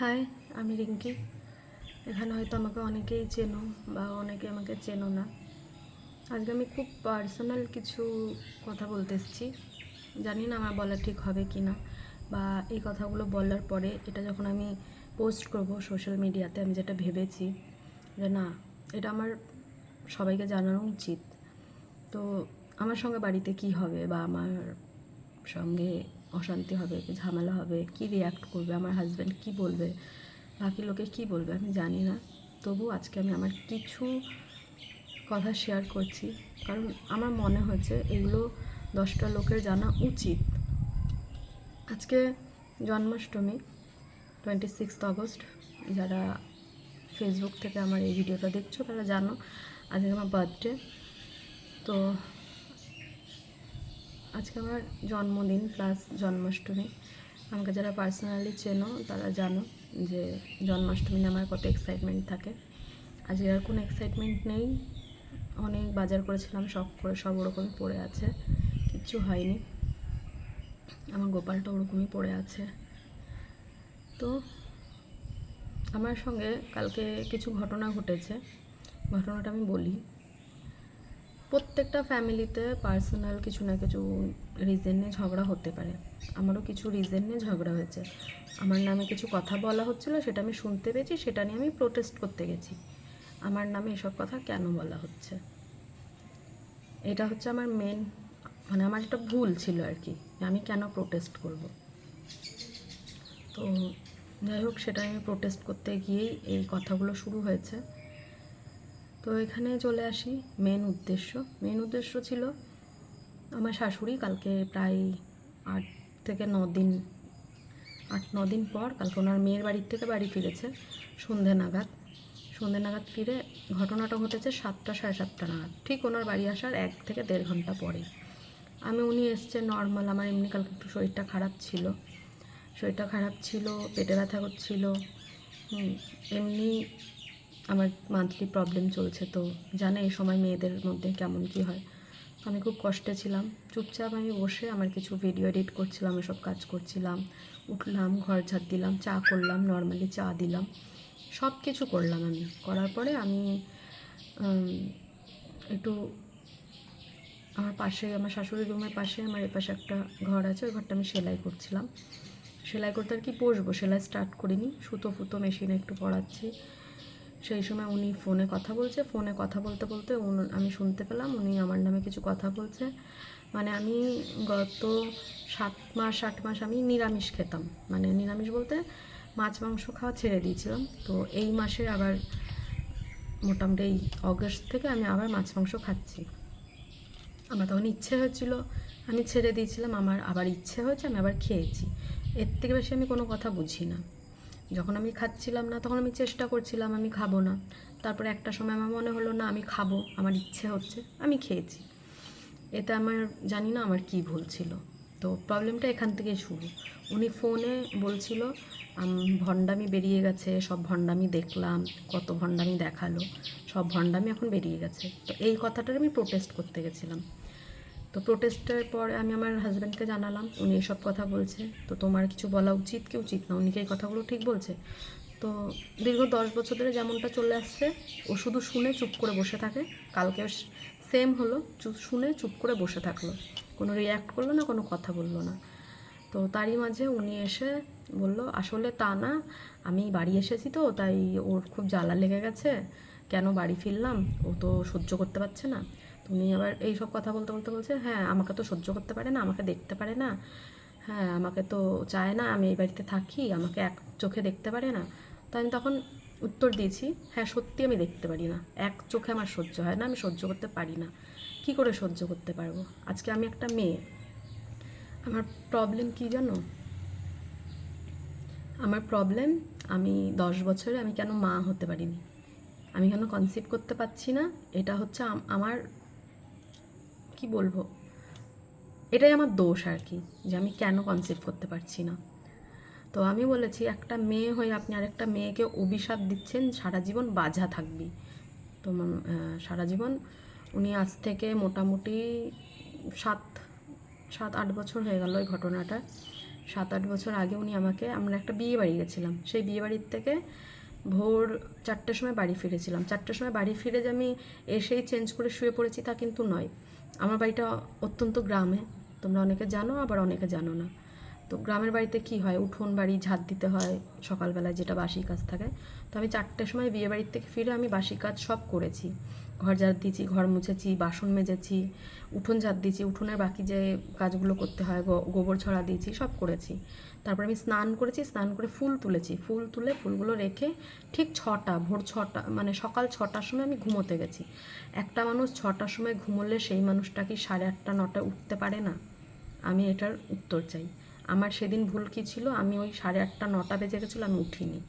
High, আমি রিঙ্কি। এখানে হয়তো আমাকে অনেকেই চেনো বা অনেকে আমাকে চেনো না। আজকে আমি খুব পার্সোনাল কিছু কথা বলতে এসেছি। জানি না আমার বলা ঠিক হবে কি না বা এই কথাগুলো বলার পরে এটা যখন আমি পোস্ট করব সোশ্যাল মিডিয়াতে আমি যেটা ভেবেছি যে না, এটা আমার সবাইকে জানানো উচিত। তো আমার সঙ্গে বাড়িতে কি হবে বা আমার সঙ্গে অশান্তি হবে, ঝামেলা হবে, কি রিয়াক্ট করবে, আমার হাজব্যান্ড কি বলবে, বাকি লোকে কি বলবে আমি জানি না। তবু আজকে আমি আমার কিছু কথা শেয়ার করছি, কারণ আমার মনে হয়েছে এগুলো দশটা লোকের জানা উচিত। আজকে জন্মাষ্টমী টোয়েন্টি সিক্সথ আগস্ট যারা ফেসবুক থেকে আমার এই ভিডিওটা দেখছ, তারা জানো, আজকে আমার বার্থডে তো আজকে আমার জন্মদিন প্লাস জন্মাষ্টমী। আমাকে যারা পার্সোনালি চেনো, তারা জানো যে জন্মাষ্টমী আমার কত এক্সাইটমেন্ট থাকে। আজকে আর কোনো এক্সাইটমেন্ট নেই। অনেক বাজার করেছিলাম, সব করে, সব ওরকমই পড়ে আছে। কিচ্ছু হয়নি। আমার গোপালটা ওরকমই পড়ে আছে। তো আমার সঙ্গে কালকে কিছু ঘটনা ঘটেছে। ঘটনাটা আমি বলি। প্রত্যেকটা ফ্যামিলিতে পার্সোনাল কিছু না কিছু রিজন নিয়ে ঝগড়া হতে পারে। আমারও কিছু রিজন নিয়ে ঝগড়া হয়েছে। আমার নামে কিছু কথা বলা হচ্ছিল, সেটা আমি শুনতে পেয়েছি, সেটা নিয়ে আমি প্রোটেস্ট করতে গেছি। আমার নামে এসব কথা কেন বলা হচ্ছে? এটা হচ্ছে আমার মেন মানে আমার একটা ভুল ছিল আর কি আমি কেন প্রোটেস্ট করব। তো যাই হোক সেটা আমি প্রোটেস্ট করতে গিয়েই এই কথাগুলো শুরু হয়েছে। তো এখানে চলে আসি মেন উদ্দেশ্য। মেন উদ্দেশ্য ছিল আমার শাশুড়ি কালকে প্রায় আট থেকে ন দিন, আট, ন দিন পর কালকে ওনার মেয়ের বাড়ির থেকে বাড়ি ফিরেছে সন্ধে নাগাদ। সন্ধে নাগাদ ফিরে ঘটনাটা ঘটেছে সাতটা, সাড়ে সাতটা নাগাদ। ঠিক ওনার বাড়ি আসার এক থেকে দেড় ঘণ্টা পরে আমি, উনি এসছে নর্মাল আমার এমনি কালকে একটু শরীরটা খারাপ ছিল। শরীরটা খারাপ ছিল, পেটে ব্যথা করছিল এমনি আমার মান্থলি প্রবলেম চলছে তো জানে এই সময় মেয়েদের মধ্যে কেমন কি হয়। তো আমি খুব কষ্টে ছিলাম। চুপচাপ আমি বসে আমার কিছু ভিডিও এডিট করছিলাম, এসব কাজ করছিলাম। উঠলাম, ঘর ঝাড় দিলাম, চা করলাম নর্মালি চা দিলাম। সব কিছু করলাম আমি। করার পরে আমি একটু আমার পাশে, আমার শাশুড়ির রুমের পাশে, আমার এপাশে একটা ঘর আছে, ওই ঘরটা আমি সেলাই করছিলাম। সেলাই করতে আর কি বসবো? সেলাই স্টার্ট করিনি। সুতো ফুতো মেশিনে একটু পড়াচ্ছি। সেই সময় উনি ফোনে কথা বলছে, ফোনে কথা বলতে বলতে আমি শুনতে পেলাম উনি আমার নামে কিছু কথা বলছে। মানে আমি গত সাত মাস, আট মাস আমি নিরামিষ খেতাম। মানে নিরামিষ বলতে মাছ, মাংস খাওয়া ছেড়ে দিয়েছিলাম। তো এই মাসে আবার মোটামুটি এই অগস্ট থেকে আমি আবার মাছ, মাংস খাচ্ছি। আমার তখন ইচ্ছে হয়েছিল আমি ছেড়ে দিয়েছিলাম, আমার আবার ইচ্ছে হয়েছে, আমি আবার খেয়েছি। এর থেকে বেশি আমি কোনো কথা বুঝি না। যখন আমি খাচ্ছিলাম না, তখন আমি চেষ্টা করছিলাম আমি খাব না। তারপরে একটা সময় আমার মনে হলো, না, আমি খাব, আমার ইচ্ছে হচ্ছে, আমি খেয়েছি। এতে আমার, জানি না আমার কী ভুল ছিল। তো প্রবলেমটা এখান থেকেই শুরু। উনি ফোনে বলছিল ভণ্ডামি বেরিয়ে গেছে, সব ভণ্ডামি দেখলাম, কত ভণ্ডামি দেখাল, সব ভণ্ডামি এখন বেরিয়ে গেছে। তো এই কথাটার আমি প্রোটেস্ট করতে গেছিলাম। তো প্রোটেস্টের পরে আমি আমার হাজব্যান্ডকে জানালাম, উনি এসব কথা বলছে। তো তোমার কিছু বলা উচিত কি উচিত না? উনি কি এই কথাগুলো ঠিক বলছে? তো দীর্ঘ দশ বছর ধরে যেমনটা চলে আসছে, ও শুধু শুনে চুপ করে বসে থাকে। কালকে সেম হলো শুনে চুপ করে বসে থাকল। কোনো রিয়্যাক্ট করল না, কোনো কথা বলল না। তো তারই মাঝে উনি এসে বলল, আসলে তা না, আমি বাড়ি এসেছি তো, তাই ওর খুব জ্বালা লেগে গেছে। কেন বাড়ি ফিরলাম? ও তো সহ্য করতে পারছে না। উনি আবার এই সব কথা বলতে বলতে বলছে হ্যাঁ আমাকে তো সহ্য করতে পারে না, আমাকে দেখতে পারে না। হ্যাঁ আমাকে তো চায় না আমি এই বাড়িতে থাকি, আমাকে এক চোখে দেখতে পারে না। তো আমি তখন উত্তর দিয়েছি হ্যাঁ সত্যি আমি দেখতে পারি না। এক চোখে আমার সহ্য হয় না, আমি সহ্য করতে পারি না। কি করে সহ্য করতে পারব? আজকে আমি একটা মেয়ে। আমার প্রবলেম কি জানো? আমার প্রবলেম আমি দশ বছরে আমি কেন মা হতে পারিনি? আমি কেন কনসিভ করতে পারছি না? এটা হচ্ছে আমার কি বলব? এটাই আমার দোষ আর কি, যে আমি কেন কনসিভ করতে পারছি না। তো আমি বলেছি, একটা মেয়ে হয়ে আপনি আরেকটা মেয়েকে অভিশাপ দিচ্ছেন, সারা জীবন বাঝা থাকবি। তো সারা জীবন উনি আজ থেকে মোটামুটি সাত সাত, আট বছর হয়ে গেল ওই ঘটনাটা। সাত, আট বছর আগে উনি আমাকে, আমরা একটা বিয়ে বাড়ি গেছিলাম। সেই বিয়ে বাড়ির থেকে ভোর চারটের সময় বাড়ি ফিরেছিলাম। চারটের সময় বাড়ি ফিরে যে আমি এসেই চেঞ্জ করে শুয়ে পড়েছি তা কিন্তু নয়। আমার বাড়িটা অত্যন্ত গ্রামে। তোমরা অনেকে জানো, আবার অনেকে জানো না। তো গ্রামের বাড়িতে কি হয়? উঠোন বাড়ি, ঝাঁট দিতে হয় সকালবেলায় যেটা বাসি কাজ থাকে। তো আমি চারটের সময় বিয়ে বাড়ির থেকে ফিরে আমি বাসি কাজ সব করেছি। ঘর ঝাড় দিয়েছি, ঘর মুছেছি, বাসন মেজেছি, উঠোন ঝাড় দিয়েছি, উঠোনের বাকি যে কাজগুলো করতে হয় গোবর ছড়া দিয়েছি, সব করেছি। তারপর আমি স্নান করেছি, স্নান করে ফুল তুলেছি। ফুল তুলে ফুলগুলো রেখে ঠিক ছটা, ভোর ছটা মানে সকাল ছটার সময় আমি ঘুমোতে গেছি। একটা মানুষ ছটার সময় ঘুমোলে সেই মানুষটা কি সাড়ে আটটা, নটায় উঠতে পারে না? আমি এটার উত্তর চাই। আমার সেদিন ভুল কী ছিল? আমি ওই সাড়ে আটটা, নটা বেজে গেছিল, আমি উঠিনি।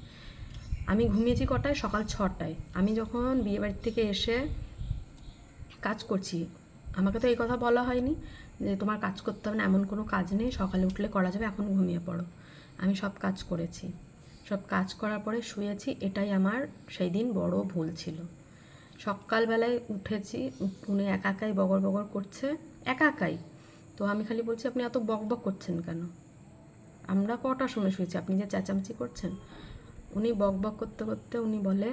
আমি ঘুমিয়েছি কটায়? সকাল ছটায়। আমি যখন বিয়েবাড়ির থেকে এসে কাজ করছি, আমাকে তো এই কথা বলা হয়নি। যে তোমার কাজ করতে হবে না, এমন কোনো কাজ নেই, সকালে উঠলে করা যাবে, এখন ঘুমিয়ে পড়ো। আমি সব কাজ করেছি। সব কাজ করার পরে শুয়েছি, এটাই আমার সেই দিন বড় ভুল ছিল। সকালবেলায় উঠেছি উনি একা একাই বগর বগর করছে, একা একাই। তো আমি খালি বলছি, আপনি এত বক বক করছেন কেন? আমরা কটার সময় শুয়েছি? আপনি যে চেঁচামেচি করছেন? উনি বক বক করতে করতে উনি বলে,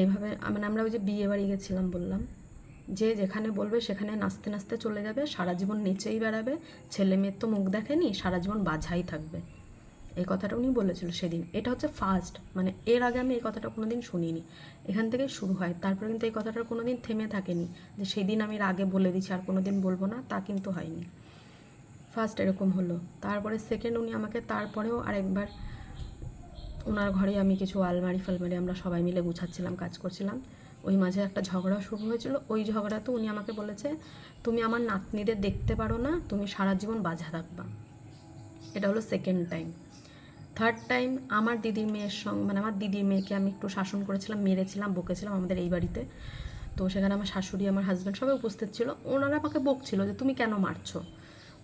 এইভাবে মানে আমরা ওই যে বিয়ে বাড়ি গেছিলাম বললাম যে যেখানে বলবে সেখানে নাচতে নাচতে চলে যাবে, সারা জীবন নেচেই বেড়াবে। ছেলে মেয়ের তো মুখ দেখেনি, সারা জীবন বাঝাই থাকবে। এই কথাটা উনি বলেছিল সেদিন। এটা হচ্ছে ফার্স্ট মানে এর আগে আমি এই কথাটা কোনো দিন শুনিনি। এখান থেকে শুরু হয়। তারপরে কিন্তু এই কথাটা কোনো দিন থেমে থাকেনি। যে সেদিন আমি আগে বলে দিচ্ছি আর কোনো দিন বলব না, তা কিন্তু হয়নি। ফার্স্ট এরকম হলো। তারপরে সেকেন্ড উনি আমাকে, তারপরেও আরেকবার ওনার ঘরে আমি কিছু আলমারি ফালমারি আমরা সবাই মিলে গুছাচ্ছিলাম, কাজ করছিলাম। ওই মাঝে একটা ঝগড়া শুরু হয়েছিল। ওই ঝগড়াতে উনি আমাকে বলেছে, তুমি আমার নাতনিদের দেখতে পারো না, তুমি সারা জীবন বাঝা থাকবা এটা হলো সেকেন্ড টাইম থার্ড টাইম আমার দিদির মেয়ের সঙ্গে মানে আমার দিদির মেয়েকে আমি একটু শাসন করেছিলাম, মেরেছিলাম, বকেছিলাম আমাদের এই বাড়িতে। তো সেখানে আমার শাশুড়ি, আমার হাজব্যান্ড সবাই উপস্থিত ছিল। ওনারা আমাকে বকছিল যে, তুমি কেন মারছো?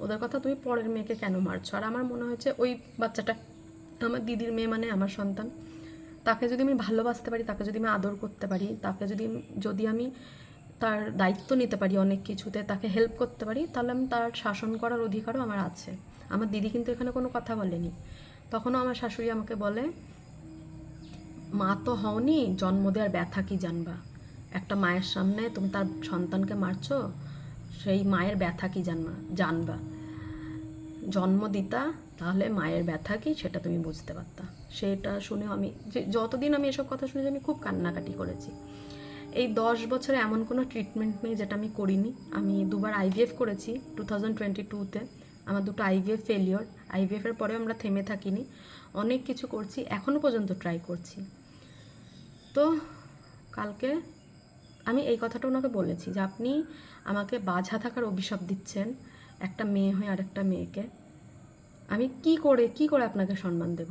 ওদের কথা, তুমি পরের মেয়েকে কেন মারছো? আর আমার মনে হয়েছে, ওই বাচ্চাটা আমার দিদির মেয়ে মানে আমার সন্তান। তাকে যদি আমি ভালোবাসতে পারি, তাকে যদি আমি আদর করতে পারি, তাকে যদি যদি আমি তার দায়িত্ব নিতে পারি অনেক কিছুতে, তাকে হেল্প করতে পারি, তাহলে আমি তার শাসন করার অধিকারও আমার আছে। আমার দিদি কিন্তু এখানে কোনো কথা বলেনি। তখনও আমার শাশুড়ি আমাকে বলে, মা তো হওনি, জন্ম দেওয়ার ব্যথা কি জানবা? একটা মায়ের সামনে তুমি তার সন্তানকে মারছো, সেই মায়ের ব্যথা কি জানবা জানবা? জন্ম দিতা, তাহলে মায়ের ব্যথা কি সেটা তুমি বুঝতে পারতা। সেটা শুনে আমি যে যতদিন আমি এসব কথা শুনেছি আমি খুব কান্নাকাটি করেছি। এই দশ বছরে এমন কোনো ট্রিটমেন্ট নেই যেটা আমি করিনি। আমি দুবার আইভিএফ করেছি টু থাউজেন্ড টোয়েন্টি টুতে আমার দুটো আইভিএফ ফেলিওর আইভিএফের পরেও আমরা থেমে থাকিনি। অনেক কিছু করছি এখনও পর্যন্ত ট্রাই করছি। তো কালকে আমি এই কথাটা ওনাকে বলেছি যে আপনি আমাকে বাঝা থাকার অভিশাপ দিচ্ছেন একটা মেয়ে হয়ে আরেকটা মেয়েকে। আমি কি করে কি করে আপনাকে সম্মান দেব?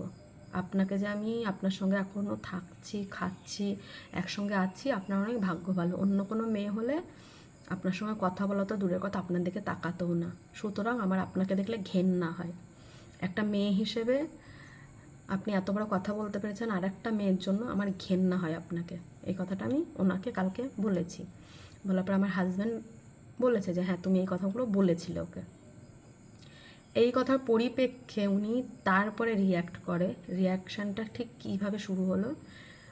আপনাকে যে আমি আপনার সঙ্গে এখনও থাকছি, খাচ্ছি, একসঙ্গে আছি, আপনার অনেক ভাগ্য ভালো। অন্য কোনো মেয়ে হলে আপনার সঙ্গে কথা বলা তো দূরের কথা, আপনার দিকে তাকাতেও না। সুতরাং আমার আপনাকে দেখলে ঘেন্না হয়। একটা মেয়ে হিসেবে আপনি এত বড় কথা বলতে পেরেছেন আর একটা মেয়ের জন্য আমার ঘেন্না হয় আপনাকে। এই কথাটা আমি ওনাকে কালকে বলেছি। বলার পর আমার হাজব্যান্ড বলেছে যে হ্যাঁ তুমি এই কথাগুলো বলেছিলে ওকে। এই কথার পরিপ্রেক্ষে উনি তারপরে রিয়্যাক্ট করে। রিয়াকশানটা ঠিক কীভাবে শুরু হলো?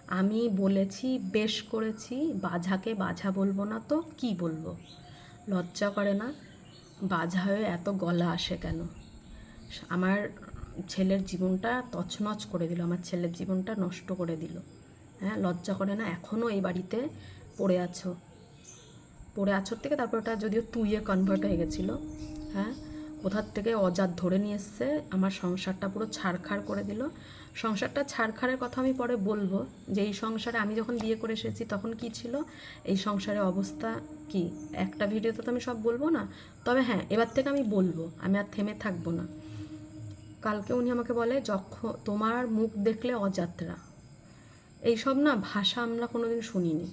আমি বলেছি, বেশ করেছি, বাঝাকে বাঝা বলব না তো কি বলব? লজ্জা করে না? বাঝা হয়ে এত গলা আসে কেন? আমার ছেলের জীবনটা তছনছ করে দিল, আমার ছেলের জীবনটা নষ্ট করে দিল। হ্যাঁ লজ্জা করে না? এখনও এই বাড়িতে পড়ে আছো। পড়ে আছোর থেকে তারপর ওটা যদিও তুইয়ে কনভার্ট হয়ে গেছিল। হ্যাঁ কোথার থেকে অজাত ধরে নিয়ে এসছে, আমার সংসারটা পুরো ছাড়খাড় করে দিল। সংসারটা ছাড়খাড়ের কথা আমি পরে বলব যে, এই সংসারে আমি যখন বিয়ে করে এসেছি তখন কি ছিল? এই সংসারের অবস্থা কি? একটা ভিডিওতে তো আমি সব বলব না। তবে হ্যাঁ এবার থেকে আমি বলব, আমি আর থেমে থাকব না। কালকে উনি আমাকে বলে যখন তোমার মুখ দেখলে অযাত্রা এইসব না ভাষা আমরা কোনোদিন শুনিনি।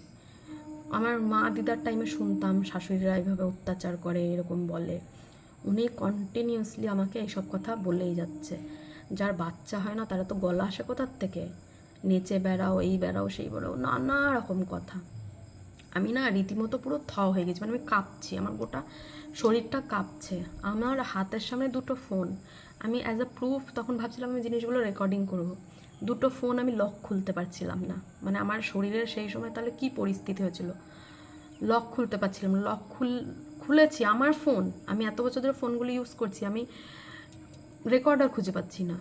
আমার মা দিদার টাইমে শুনতাম, শাশুড়িরা এইভাবে অত্যাচার করে, এরকম বলে। উনি কন্টিনিউয়াসলি আমাকে এইসব কথা বলেই যাচ্ছে। যার বাচ্চা হয় না, তারা তো গলা আসে কোথার থেকে? নেচে বেড়াও, এই বেড়াও, সেই বেড়াও, নানা রকম কথা। আমি না রীতিমতো পুরো থ হয়ে গেছি মানে আমি কাঁপছি, আমার গোটা শরীরটা কাঁপছে। আমার হাতের সামনে দুটো ফোন আমি অ্যাজ আ প্রুফ তখন ভাবছিলাম আমি জিনিসগুলো রেকর্ডিং করব। দুটো ফোন আমি লক খুলতে পারছিলাম না। মানে আমার শরীরের সেই সময় তাহলে কি পরিস্থিতি হয়েছিল? লক খুলতে পারছিলাম। লক খুল খুলেছি, আমার ফোন আমি এত বছর ধরে ফোনগুলো ইউজ করছি, আমি রেকর্ডার খুঁজে পাচ্ছি না।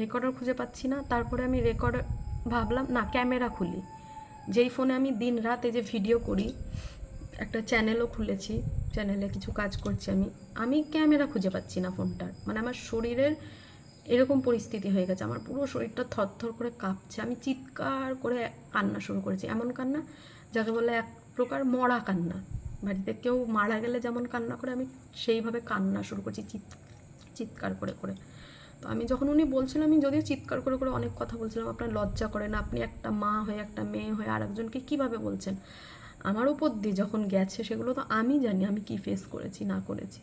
রেকর্ডার খুঁজে পাচ্ছি না, তারপরে আমি রেকর্ডার ভাবলাম, না ক্যামেরা খুলি। যেই ফোনে আমি দিন রাত এই যে ভিডিও করি, একটা চ্যানেলও খুলেছি চ্যানেলে কিছু কাজ করছি আমি আমি ক্যামেরা খুঁজে পাচ্ছি না ফোনটার মানে আমার শরীরের এরকম পরিস্থিতি হয়ে গেছে, আমার পুরো শরীরটা থরথর করে কাঁপছে, আমি চিৎকার করে কান্না শুরু করেছি। এমন কান্না, যাকে বলে এক প্রকার মরা কান্না। বাড়িতে কেউ মারা গেলে যেমন কান্না করে, আমি সেইভাবে কান্না শুরু করছি, চিৎ, চিৎকার করে করে। তো আমি যখন উনি বলছিলেন, আমি যদিও চিৎকার করে করে অনেক কথা বলছিলাম, আপনার লজ্জা করে না, আপনি একটা মা হয়ে, একটা মেয়ে হয়ে আরেকজনকে কীভাবে বলছেন? আমার উপর দিয়ে যখন গেছে, সেগুলো তো আমি জানি, আমি কি ফেস করেছি, না করেছি।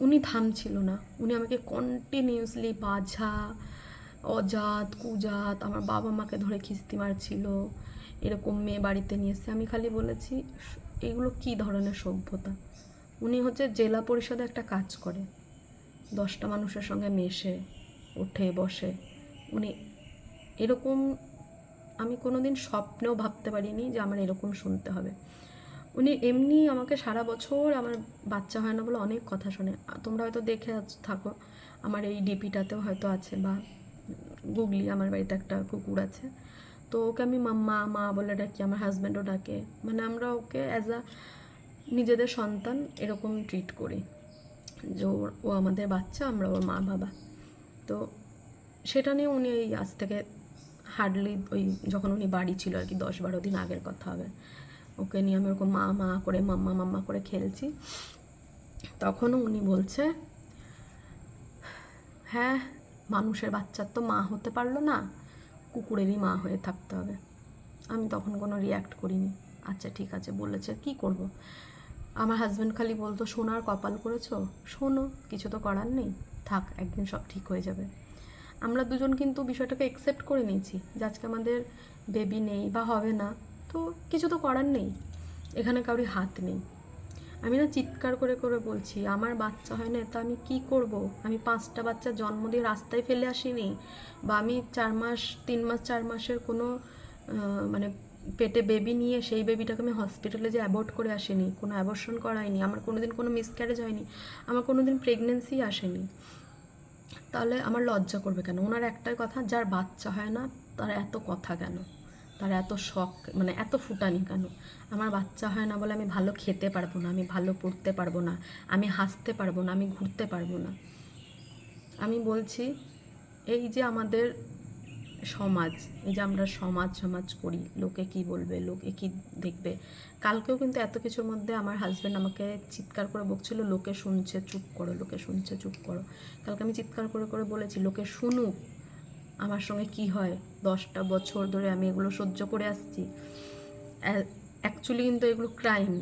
উনি থামছিল না। উনি আমাকে কন্টিনিউসলি বাঝা অজাত, কুজাত, আমার বাবা মাকে ধরে খিস্তি মারছিল, এরকম মেয়ে বাড়িতে নিয়ে এসছে। আমি খালি বলেছি এগুলো কি ধরনের সভ্যতা? উনি হচ্ছে জেলা পরিষদে একটা কাজ করে। দশটা মানুষের সঙ্গে মেশে, ওঠে, বসে। উনি এরকম আমি কোনোদিন স্বপ্নেও ভাবতে পারিনি যে আমার এরকম শুনতে হবে। উনি এমনি আমাকে সারা বছর আমার বাচ্চা হয় না বলে অনেক কথা শোনে। তোমরা হয়তো দেখে থাকো। আমার এই ডিপিটাতেও হয়তো আছে বা গুগলি, আমার বাড়িতে একটা কুকুর আছে। তো ওকে আমি মাম্মা, মা বলে ডাকি, আমার হাজব্যান্ডও ডাকে। মানে আমরা ওকে অ্যাজ আ নিজেদের সন্তান এরকম ট্রিট করি। যে ও আমাদের বাচ্চা, আমরা ওর মা, বাবা। তো সেটা নিয়ে উনি এই আজ থেকে হার্ডলি ওই যখন উনি বাড়ি ছিল আর কি, দশ বারো দিন আগের কথা হবে। ওকে নিয়ে আমি ওরকম মা মা করে, মাম্মা মাম্মা করে খেলছি। তখনও উনি বলছে হ্যাঁ মানুষের বাচ্চার তো মা হতে পারল না। কুকুরেরই মা হয়ে থাকতে হবে। আমি তখন কোনো রিয়্যাক্ট করিনি। আচ্ছা ঠিক আছে, বলেছে, কি করব? আমার হাজব্যান্ড খালি বলতো শোনার কপাল করেছ? শোনো, কিছু তো করার নেই। থাক, একদিন সব ঠিক হয়ে যাবে। আমরা দুজন কিন্তু বিষয়টাকে একসেপ্ট করে নিয়েছি যে আজকে আমাদের বেবি নেই বা হবে না। তো কিছু তো করার নেই। এখানে কারোর হাত নেই। আমি না চিৎকার করে করে বলছি, আমার বাচ্চা হয় না তো আমি কি করব? আমি পাঁচটা বাচ্চা জন্ম দিয়ে রাস্তায় ফেলে আসিনি বা আমি চার মাস, তিন মাস, চার মাসের কোনো মানে পেটে বেবি নিয়ে সেই বেবিটাকে আমি হসপিটালে যে অ্যাবর্ট করে আসিনি, কোনো অ্যাবর্শন করাইনি, আমার কোনো দিন কোনো মিসক্যারেজ হয়নি, আমার কোনো দিন প্রেগনেন্সি আসেনি। তাহলে আমার লজ্জা করবে কেন? ওনার একটাই কথা, যার বাচ্চা হয় না, তার এত কথা কেন? তার এত শখ মানে এত ফুটানি কেন? আমার বাচ্চা হয় না বলে আমি ভালো খেতে পারব না, আমি ভালো পড়তে পারব না, আমি হাসতে পারব না, আমি ঘুরতে পারব না। আমি বলছি, এই যে আমাদের সমাজ, এই যে আমরা সমাজ সমাজ করি, লোকে কি বলবে, লোকে কি দেখবে, কালকেও কিন্তু এত কিছুর মধ্যে আমার হাজব্যান্ড আমাকে চিৎকার করে বকছিল, লোকে শুনছে, চুপ করো, লোকে শুনছে, চুপ করো। কালকে আমি চিৎকার করে করে বলেছি, লোকে শুনুক। আমার সঙ্গে কি হয়? দশটা বছর ধরে আমি এগুলো সহ্য করে আসছি। অ্যাকচুয়ালি কিন্তু এগুলো ক্রাইম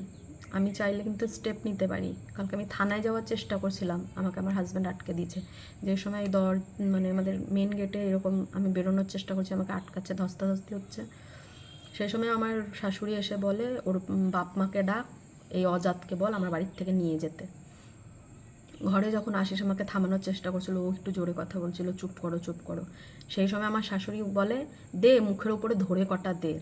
আমি চাইলে কিন্তু স্টেপ নিতে পারি। কালকে আমি থানায় যাওয়ার চেষ্টা করছিলাম। আমাকে আমার হাজব্যান্ড আটকে দিয়েছে। যে সময় দর মানে আমাদের মেন গেটে এরকম আমি বেরোনোর চেষ্টা করছি, আমাকে আটকাচ্ছে, ধস্তাধস্তি হচ্ছে। সেই সময় আমার শাশুড়ি এসে বলে, ওর বাপ মাকে ডাক, এই অজাতকে বল, আমার বাড়ির থেকে নিয়ে যেতে। ঘরে যখন আসিস আমাকে থামানোর চেষ্টা করছিল, ও একটু জোরে কথা বলছিল, চুপ করো চুপ করো। সেই সময় আমার শাশুড়ি বলে, দে মুখের উপরে ধরে কটা দে।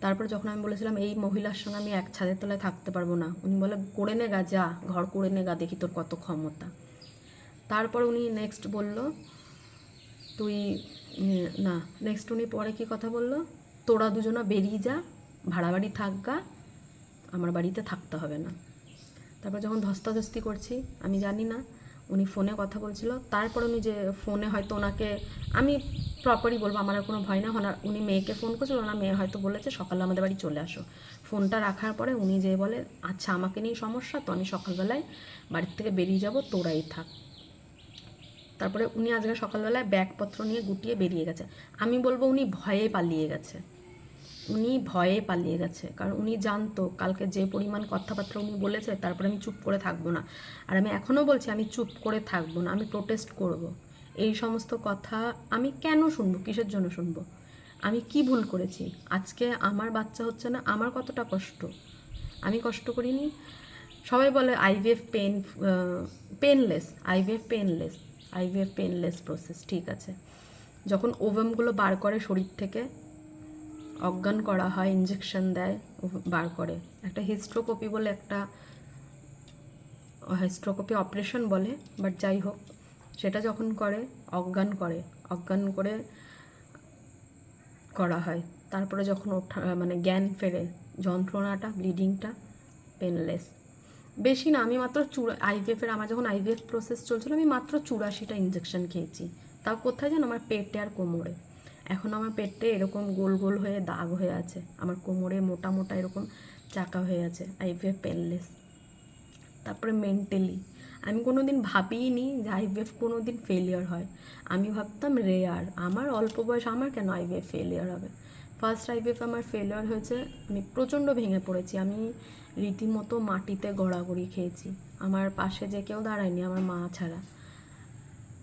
তারপর যখন আমি বলেছিলাম, এই মহিলার সঙ্গে আমি এক ছাদের তলায় থাকতে পারব না। উনি বলে, করে নে গা, যা, ঘর করে নে গা, দেখি তোর কত ক্ষমতা। তারপর উনি নেক্সট বলল, তুই না নেক্সট উনি পরে কি কথা বলল? তোরা দুজনা বেরিয়ে যা ভাড়া বাড়ি থাক গা, আমার বাড়িতে থাকতে হবে না। তারপর যখন ধস্তাধস্তি করছি, আমি জানি না, উনি ফোনে কথা বলছিল। তারপর উনি যে ফোনে হয়তো ওনাকে, আমি প্রপারই বলব, আমার আর কোনো ভয় না, ওনার, উনি মেয়েকে ফোন করছিল, ওনার মেয়ে হয়তো বলেছে, সকালে আমাদের বাড়ি চলে আসো। ফোনটা রাখার পরে উনি যে বলে আচ্ছা আমাকে নিয়ে সমস্যা, তো আমি সকালবেলায় বাড়ির থেকে বেরিয়ে যাব, তোরাই থাক। তারপরে উনি আজকে সকালবেলায় ব্যাগপত্র নিয়ে গুটিয়ে বেরিয়ে গেছে। আমি বলব উনি ভয়ে পালিয়ে গেছে। উনি ভয়ে পালিয়ে গেছে। কারণ উনি জানতো, কালকে যে পরিমাণ কথাবার্তা উনি বলেছে, তারপরে আমি চুপ করে থাকব না। আর আমি এখনও বলছি, আমি চুপ করে থাকব না, আমি প্রোটেস্ট করব। এই সমস্ত কথা আমি কেন শুনব? কিসের জন্য শুনব? আমি কি ভুল করেছি? আজকে আমার বাচ্চা হচ্ছে না, আমার কতটা কষ্ট? আমি কষ্ট করিনি? সবাই বলে IVF pain painless IVF painless IVF painless process ঠিক আছে। যখন ওভেমগুলো বার করে শরীর থেকে অজ্ঞান করা হয় ইঞ্জেকশন দেয় বার করে। একটা হিস্ট্রোকপি বলে একটা হিস্ট্রোকপি অপারেশন বলে বাট যাই হোক, সেটা যখন করে, অজ্ঞান করে অজ্ঞান করে করা হয়। তারপরে যখন ওঠা মানে জ্ঞান ফেরে, যন্ত্রণাটা ব্লিডিংটা পেনলেস বেশি না, আমি মাত্র চুরা আইভিএফের আমার যখন আইভিএফ প্রসেস চলছিল, আমি মাত্র চুরাশিটা ইঞ্জেকশন খেয়েছি। তাও কোথায় যেন আমার পেটে আর কোমরে। এখন আমার পেটে এরকম গোল গোল হয়ে দাগ হয়ে আছে। আমার কোমরে মোটা মোটা এরকম চাকা হয়ে আছে। আইভিএফ পেনলেস তারপরে মেন্টালি আমি কোনো দিন ভাবিনি যে আইভিএফ কোনো দিন ফেলিয়ার হয়। আমি ভাবতাম রেয়ার আমার অল্প বয়স, আমার কেন আইভিএফ ফেলিয়ার হবে? ফার্স্ট আইভিএফ আমার ফেলিয়ার হয়েছে, আমি প্রচণ্ড ভেঙে পড়েছি। আমি রীতিমতো মাটিতে গড়াগড়ি খেয়েছি। আমার পাশে যে কেউ দাঁড়ায়নি, আমার মা ছাড়া।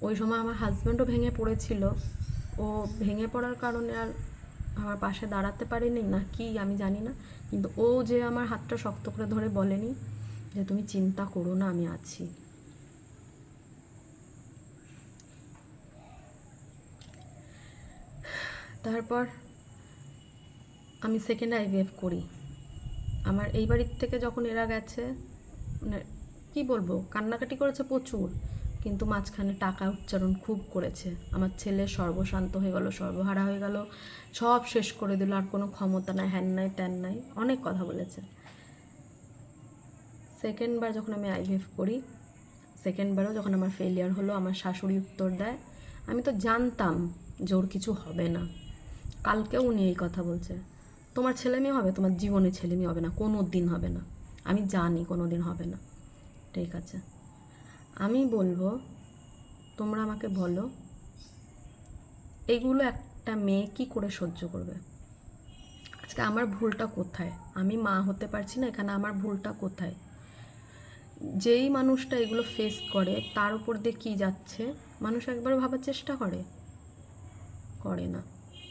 ওই সময় আমার হাজব্যান্ডও ভেঙে পড়েছিল। ও ভেঙে পড়ার কারণে আর আমার পাশে দাঁড়াতে পারেনি? না কি? আমি জানি না। কিন্তু ও যে আমার হাতটা শক্ত করে ধরে বলেনি যে তুমি চিন্তা করো না, আমি আছি। তারপর আমি সেকেন্ড আইভিএফ করি। আমার এই বাড়ির থেকে যখন এরা গেছে মানে কী বলব? কান্নাকাটি করেছে প্রচুর। কিন্তু মাঝখানে টাকা উচ্চারণ খুব করেছে। আমার ছেলে সর্বশান্ত হয়ে গেল, সর্বহারা হয়ে গেল, সব শেষ করে দিল, আর কোনো ক্ষমতা নাই, হ্যান নাই, ত্যান নাই, অনেক কথা বলেছে। সেকেন্ডবার যখন আমি আইভিএফ করি, সেকেন্ডবারও যখন আমার ফেলিয়ার হলো, আমার শাশুড়ি উত্তর দেয়, আমি তো জানতাম যে ওর কিছু হবে না। কালকেও উনি এই কথা বলছে, তোমার ছেলে মেয়ে হবে, তোমার জীবনে ছেলে মেয়ে হবে না কোনো দিন হবে না। আমি জানি কোনো দিন হবে না। ঠিক আছে। আমি বলব, তোমরা আমাকে বলো, এগুলো একটা মেয়ে কি করে সহ্য করবে? আজকে আমার ভুলটা কোথায়? আমি মা হতে পারছি না, এখানে আমার ভুলটা কোথায়? যেই মানুষটা এগুলো ফেস করে, তার উপর দিয়ে কী যাচ্ছে? মানুষ একবার ভাবার চেষ্টা করে? করে না।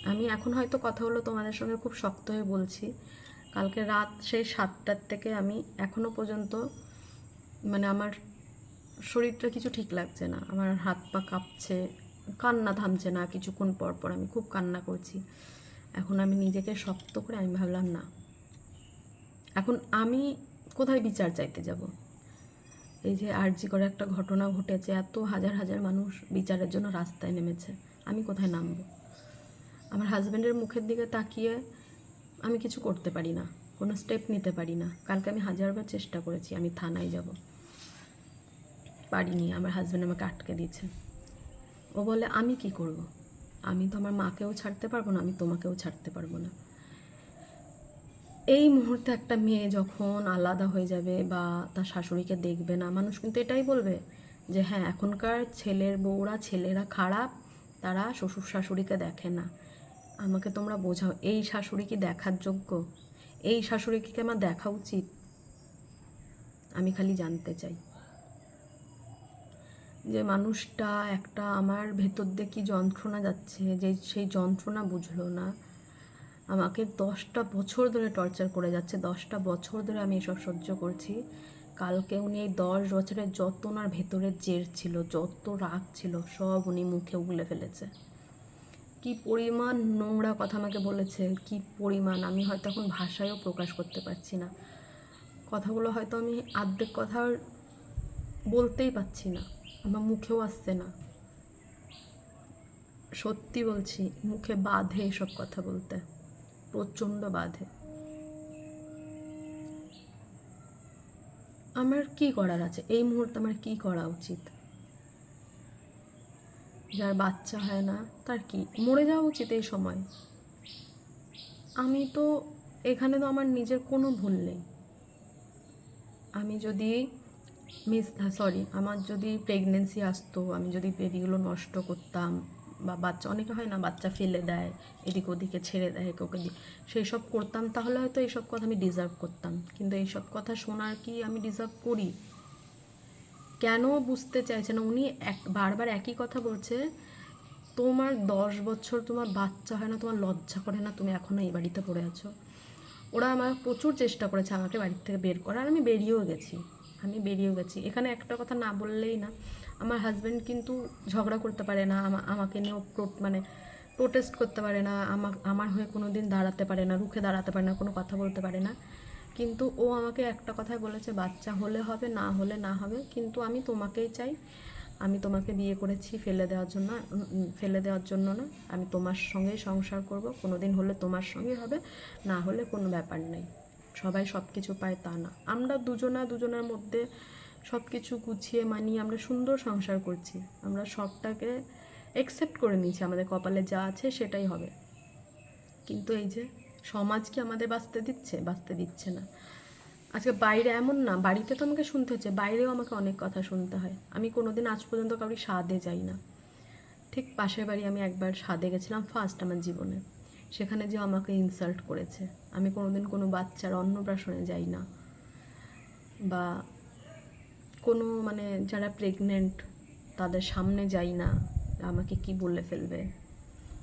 আমি এখন হয়তো কথা হলো তোমাদের সঙ্গে খুব শক্ত হয়ে বলছি, কালকে রাত সেই সাতটার থেকে আমি এখনও পর্যন্ত মানে আমার শরীরটা কিছু ঠিক লাগছে না, আমার হাত পা কাঁপছে, কান্না থামছে না, কিছুক্ষণ পর পর আমি খুব কান্না করছি। এখন আমি নিজেকে শক্ত করে আমি ভাবলাম, না, এখন আমি কোথায় বিচার চাইতে যাব? এই যে আরজি করে একটা ঘটনা ঘটেছে, এত হাজার হাজার মানুষ বিচারের জন্য রাস্তায় নেমেছে, আমি কোথায় নামবো? আমার হাজব্যান্ডের মুখের দিকে তাকিয়ে আমি কিছু করতে পারি না, কোনো স্টেপ নিতে পারি না। কালকে আমি হাজারবার চেষ্টা করেছি, আমি থানায় যাব। পারিনি, আমার হাজব্যান্ড আমাকে আটকে দিয়েছে। ও বলে, আমি কি করব? আমি তো আমার মাকেও ছাড়তে পারব না, আমি তোমাকেও ছাড়তে পারব না। এই মুহূর্তে একটা মেয়ে যখন আলাদা হয়ে যাবে বা তার শাশুড়িকে দেখবে না, মানুষ কিন্তু এটাই বলবে যে হ্যাঁ এখনকার ছেলের বউরা, ছেলেরা খারাপ, তারা শ্বশুর শাশুড়িকে দেখে না। আমাকে তোমরা বোঝাও, এই শাশুড়ি কি দেখার যোগ্য? এই শাশুড়িকে আমার দেখা উচিত? আমি খালি জানতে চাই। যে মানুষটা একটা আমার ভেতর দিয়ে কি যন্ত্রণা যাচ্ছে, যে সেই যন্ত্রণা বুঝলো না। আমাকে দশটা বছর ধরে টর্চার করে যাচ্ছে, দশটা বছর ধরে আমি এসব সহ্য করছি। কালকে উনি এই দশ বছরের যত ওনার ভেতরের জের ছিল, যত রাগ ছিল, সব উনি মুখে উগলে ফেলেছে। কি পরিমাণ নোংরা কথা আমাকে বলেছে, কি পরিমাণ, আমি হয়তো এখন ভাষায়ও প্রকাশ করতে পারছি না। কথাগুলো হয়তো আমি আর্ধেক কথা বলতেই পারছি না। আমার মুখেও আসছে না। সত্যি বলছি, মুখে বাধে এসব কথা বলতে। প্রচণ্ড বাধে। আমার কি করার আছে? এই মুহূর্তে আমার কি করা উচিত? যার বাচ্চা হয় না, তার কি? মরে যাওয়া উচিত এই সময়। আমি তো, এখানে তো আমার নিজের কোনো ভুল নেই। আমি যদি মিস সরি আমার যদি প্রেগনেন্সি আসতো, আমি যদি বেবিগুলো নষ্ট করতাম, বা বাচ্চা, অনেকে হয় না, বাচ্চা ফেলে দেয়, এদিক ওদিকে ছেড়ে দেয় একে ওকে সেই সব করতাম, তাহলে হয়তো এইসব কথা আমি ডিজার্ভ করতাম। কিন্তু এইসব কথা শোনার কি আমি ডিজার্ভ করি? কেন বুঝতে চাইছে না? উনি এক, বারবার একই কথা বলছে, তোমার দশ বছর তোমার বাচ্চা হয় না, তোমার লজ্জা করে না, তুমি এখনও এই বাড়িতে পড়ে আছো? ওরা আমার প্রচুর চেষ্টা করেছে আমাকে বাড়ির থেকে বের করার, আমি বেরিয়েও গেছি। আমি বেরিয়েও গেছি। এখানে একটা কথা না বললেই না, আমার হাজব্যান্ড কিন্তু ঝগড়া করতে পারে না, আমা- আমাকে নিয়েও মানে প্রোটেস্ট করতে পারে না, আমা, আমার হয়ে কোনো দিন দাঁড়াতে পারে না, রুখে দাঁড়াতে পারে না, কোনো কথা বলতে পারে না। কিন্তু ও আমাকে একটা কথাই বলেছে, বাচ্চা হলে হবে, না হলে না হবে, কিন্তু আমি তোমাকেই চাই। আমি তোমাকে বিয়ে করেছি ফেলে দেওয়ার জন্য ফেলে দেওয়ার জন্য না। আমি তোমার সঙ্গেই সংসার করব কোনো দিন হলে তোমার সঙ্গে হবে, না হলে কোনো ব্যাপার নেই। সবাই সব কিছু পায় তা না। আমরা দুজনা দুজনের মধ্যে সব কিছু গুছিয়ে মানিয়ে আমরা সুন্দর সংসার করছি। আমরা সবটাকে অ্যাকসেপ্ট করে নিয়েছি, আমাদের কপালে যা আছে সেটাই হবে। কিন্তু এই যে সমাজ কি আমাদের বাঁচতে দিচ্ছে? বাঁচতে দিচ্ছে না। আজকে বাইরে এমন না, বাড়িতে তো আমাকে শুনতে হচ্ছে, বাইরেও আমাকে অনেক কথা শুনতে হয়। আমি কোনোদিন আজ পর্যন্ত কাউরি স্বাদে যাই না। ঠিক পাশের বাড়ি আমি একবার স্বাদে গেছিলাম ফার্স্ট আমার জীবনে। সেখানে যে আমাকে ইনসাল্ট করেছে। আমি কোনোদিন কোনো বাচ্চার অন্নপ্রাশনে যাই না। বা কোনো মানে যারা প্রেগনেন্ট তাদের সামনে যাই না। আমাকে কি বলে ফেলবে?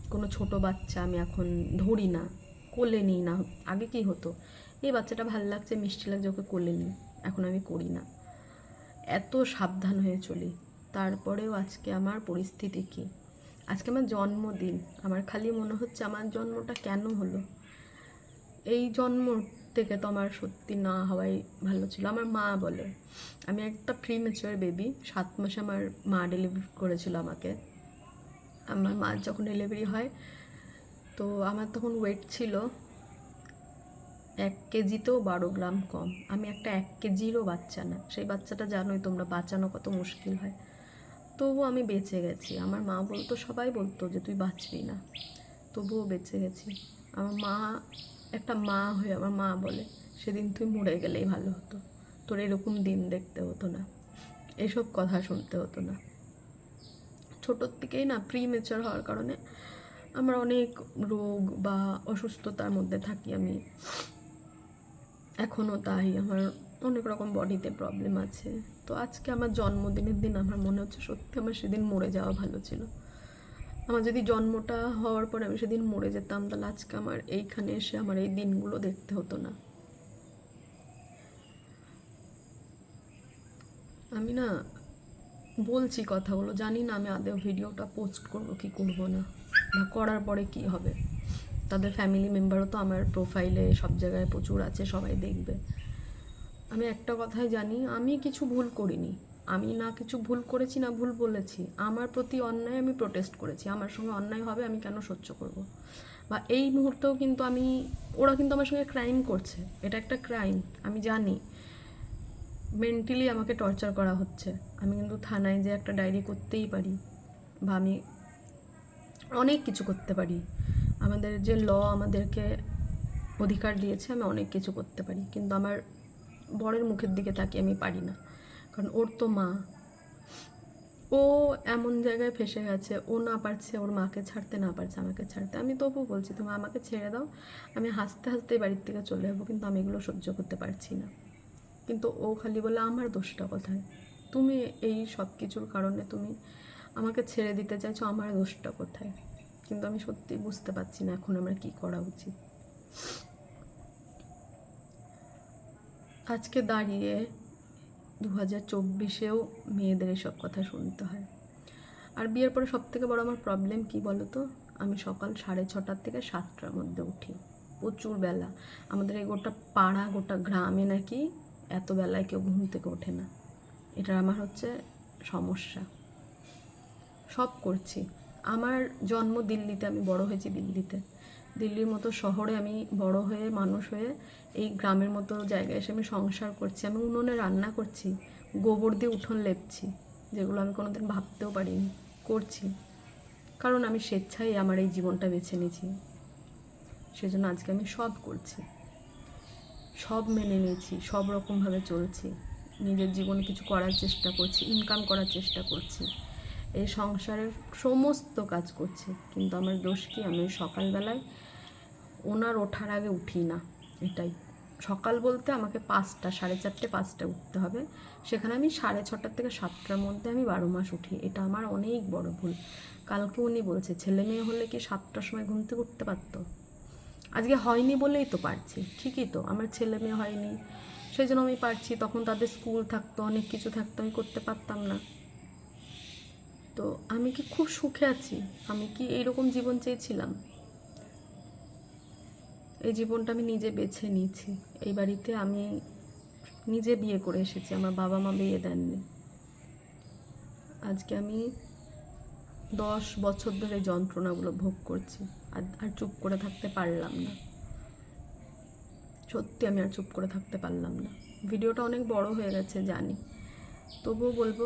কোনো ছোট বাচ্চা আমি এখন ধরি না, কোলে নিই না। আগে কি হতো? এই বাচ্চাটা ভালো লাগছে, মিষ্টি লাগছে, ওকে কোলে নিই। এখন আমি করি না। এত সাবধান হয়ে চলি। তারপরেও আজকে আমার পরিস্থিতি কি? আজকে আমার জন্মদিন। আমার খালি মনে হচ্ছে আমার জন্মটা কেন হলো? এই জন্ম থেকে তো আমার সত্যি না হওয়াই ভালো ছিল। আমার মা বলে, আমি একটা প্রি ম্যাচিওর বেবি সাত মাসে আমার মা ডেলিভারি করেছিল আমাকে। আমার মা যখন ডেলিভারি হয়, তো আমার তখন ওয়েট ছিল এক কেজিতেও বারো গ্রাম কম। আমি একটা এক কেজিরও বাচ্চা না। সেই বাচ্চাটা জানোই তোমরা বাঁচানো কত মুশকিল হয়। তবুও আমি বেঁচে গেছি। আমার মা বলতো সবাই বলতো যে তুই বাঁচবি না। তবুও বেঁচে গেছি। আমার মা, একটা মা হয়ে আমার মা বলে, সেদিন তুই মরে গেলেই ভালো হতো। তোর এরকম দিন দেখতে হতো না। এসব কথা শুনতে হতো না। ছোটোর থেকেই না প্রি মেচার হওয়ার কারণে আমার অনেক রোগ বা অসুস্থতার মধ্যে থাকি আমি। এখনও তাই। আমার অনেক রকম বডিতে প্রবলেম আছে। তো আজকে আমার জন্মদিনের দিন, আমার মনে হচ্ছে সত্যি আমার সেদিন মরে যাওয়া ভালো ছিল। আমার যদি জন্মটা হওয়ার পরে আমি সেদিন মরে যেতাম, তাহলে আজকে আমার এইখানে এসে আমার এই দিনগুলো দেখতে হতো না। আমি না বলছি কথাগুলো, জানি না আমি আদেও ভিডিওটা পোস্ট করব কি করব না, বা করার পরে কি হবে। তাদের ফ্যামিলি মেম্বারও তো আমার প্রোফাইলে সব জায়গায় প্রচুর আছে, সবাই দেখবে। আমি একটা কথাই জানি, আমি কিছু ভুল করিনি। আমি না কিছু ভুল করেছি, না ভুল বলেছি। আমার প্রতি অন্যায় আমি প্রোটেস্ট করেছি। আমার সঙ্গে অন্যায় হবে, আমি কেন সহ্য করব? বা এই মুহূর্তেও কিন্তু আমি, ওরা কিন্তু আমার সঙ্গে ক্রাইম করছে। এটা একটা ক্রাইম আমি জানি। মেন্টালি আমাকে টর্চার করা হচ্ছে। আমি কিন্তু থানায় যে একটা ডায়েরি করতেই পারি বা আমি অনেক কিছু করতে পারি। আমাদের যে ল আমাদেরকে অধিকার দিয়েছে, আমি অনেক কিছু করতে পারি। কিন্তু আমার বরের মুখের দিকে তাকিয়ে আমি পারি না। কারণ ওর তো মা। ও এমন জায়গায় ফেসে গেছে, ও না পারছে, ওর মাকে ছাড়তে, না পারছে আমাকে ছাড়তে। আমি তবু বলছি, তুমি আমাকে ছেড়ে দাও, আমি হাসতে হাসতে বাড়ির থেকে চলে যাব, কিন্তু আমি এগুলো সহ্য করতে পারছি না। কিন্তু ও খালি বলে, আমার দোষটা কোথায়? তুমি এই সব কিছুর কারণে তুমি আমাকে ছেড়ে দিতে চাইছো, আমার দোষটা কোথায়? কিন্তু আমি সত্যি বুঝতে পারছি না এখন আমার কি করা উচিত। আজকে দাঁড়িয়ে দু হাজার চব্বিশেও মেয়েদের এসব কথা শুনতে হয়। আর বিয়ের পরে সব থেকে বড় আমার প্রবলেম কি বলো তো আমি সকাল সাড়ে ছটার থেকে সাতটার মধ্যে উঠি। প্রচুর বেলা। আমাদের এই গোটা পাড়া, গোটা গ্রামে নাকি এত বেলায় কেউ ঘুম থেকে ওঠে না। এটা আমার হচ্ছে সমস্যা। সব করছি। আমার জন্ম দিল্লিতে, আমি বড় হয়েছি দিল্লিতে। দিল্লির মতো শহরে আমি বড় হয়ে, মানুষ হয়ে এই গ্রামের মতো জায়গায় এসে আমি সংসার করছি। আমি উনুনে রান্না করছি, গোবর দিয়ে উঠোন লেপছি, যেগুলো আমি কোনোদিন ভাবতেও পারিনি, করছি। কারণ আমি স্বেচ্ছায় আমার এই জীবনটা বেছে নিয়েছি। সেজন্য আজকে আমি সব করছি। সব মেনে নিয়েছি, সব রকমভাবে চলছি। নিজের জীবনে কিছু করার চেষ্টা করছি ইনকাম করার চেষ্টা করছি। এই সংসারের সমস্ত কাজ করছি। কিন্তু আমার দোষ কি? আমি সকালবেলায় ওনার ওঠার আগে উঠি না, এটাই। সকাল বলতে আমাকে পাঁচটা, সাড়ে চারটে, পাঁচটা উঠতে হবে। সেখানে আমি সাড়ে ছটার থেকে সাতটার মধ্যে আমি বারো মাস উঠি, এটা আমার অনেক বড় ভুল। কালকে উনি বলছে, ছেলে মেয়ে হলে কি সাতটার সময় ঘুম থেকে উঠতে পারতো? আজকে হয়নি বলেই তো পারছি, ঠিকই তো, আমার ছেলে মেয়ে হয়নি। সেই জন্য আমি পারছি, তখন তাদের স্কুল থাকতো, অনেক কিছু থাকতো, আমি করতে পারতাম না। তো আমি কি খুব সুখে আছি, আমি কি এইরকম জীবন চেয়েছিলাম? এই জীবনটা আমি নিজে বেছে নিয়েছি। এই বাড়িতে আমি নিজে বিয়ে করে এসেছি, আমার বাবা মা বিয়ে দেননি। আজকে আমি দশ বছর ধরে যন্ত্রণাগুলো ভোগ করছি, আর আর চুপ করে থাকতে পারলাম না। সত্যি আমি আর চুপ করে থাকতে পারলাম না। ভিডিওটা অনেক বড় হয়ে গেছে, জানি। তবুও বলব,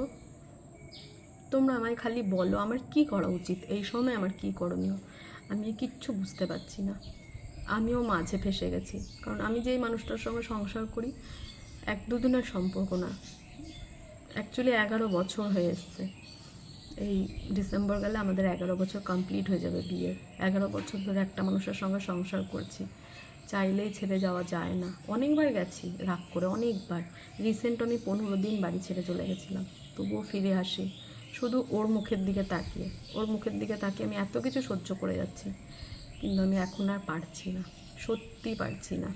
তোমরা আমায় খালি বলো, আমার কি করা উচিত? এই সময় আমার কি করণীয়? আমি কিচ্ছু বুঝতে পারছি না। আমিও মাঝে ফেসে গেছি। কারণ আমি যেই মানুষটার সঙ্গে সংসার করি, এক দুদিনের সম্পর্ক না। অ্যাকচুয়ালি এগারো বছর হয়ে এসছে। এই ডিসেম্বর গেলে আমাদের এগারো বছর কমপ্লিট হয়ে যাবে বিয়ের এগারো বছর ধরে একটা মানুষের সঙ্গে সংসার করছি। চাইলেই ছেড়ে যাওয়া যায় না। অনেকবার গেছি রাগ করে, অনেকবার। রিসেন্ট আমি পনেরো দিন বাড়ি ছেড়ে চলে গেছিলাম। তবুও ফিরে আসি। শুধু ওর মুখের দিকে তাকিয়ে। ওর মুখের দিকে তাকিয়ে আমি এত কিছু সহ্য করে যাচ্ছি। কিন্তু আমি এখন আর পারছি না সত্যি পারছি না।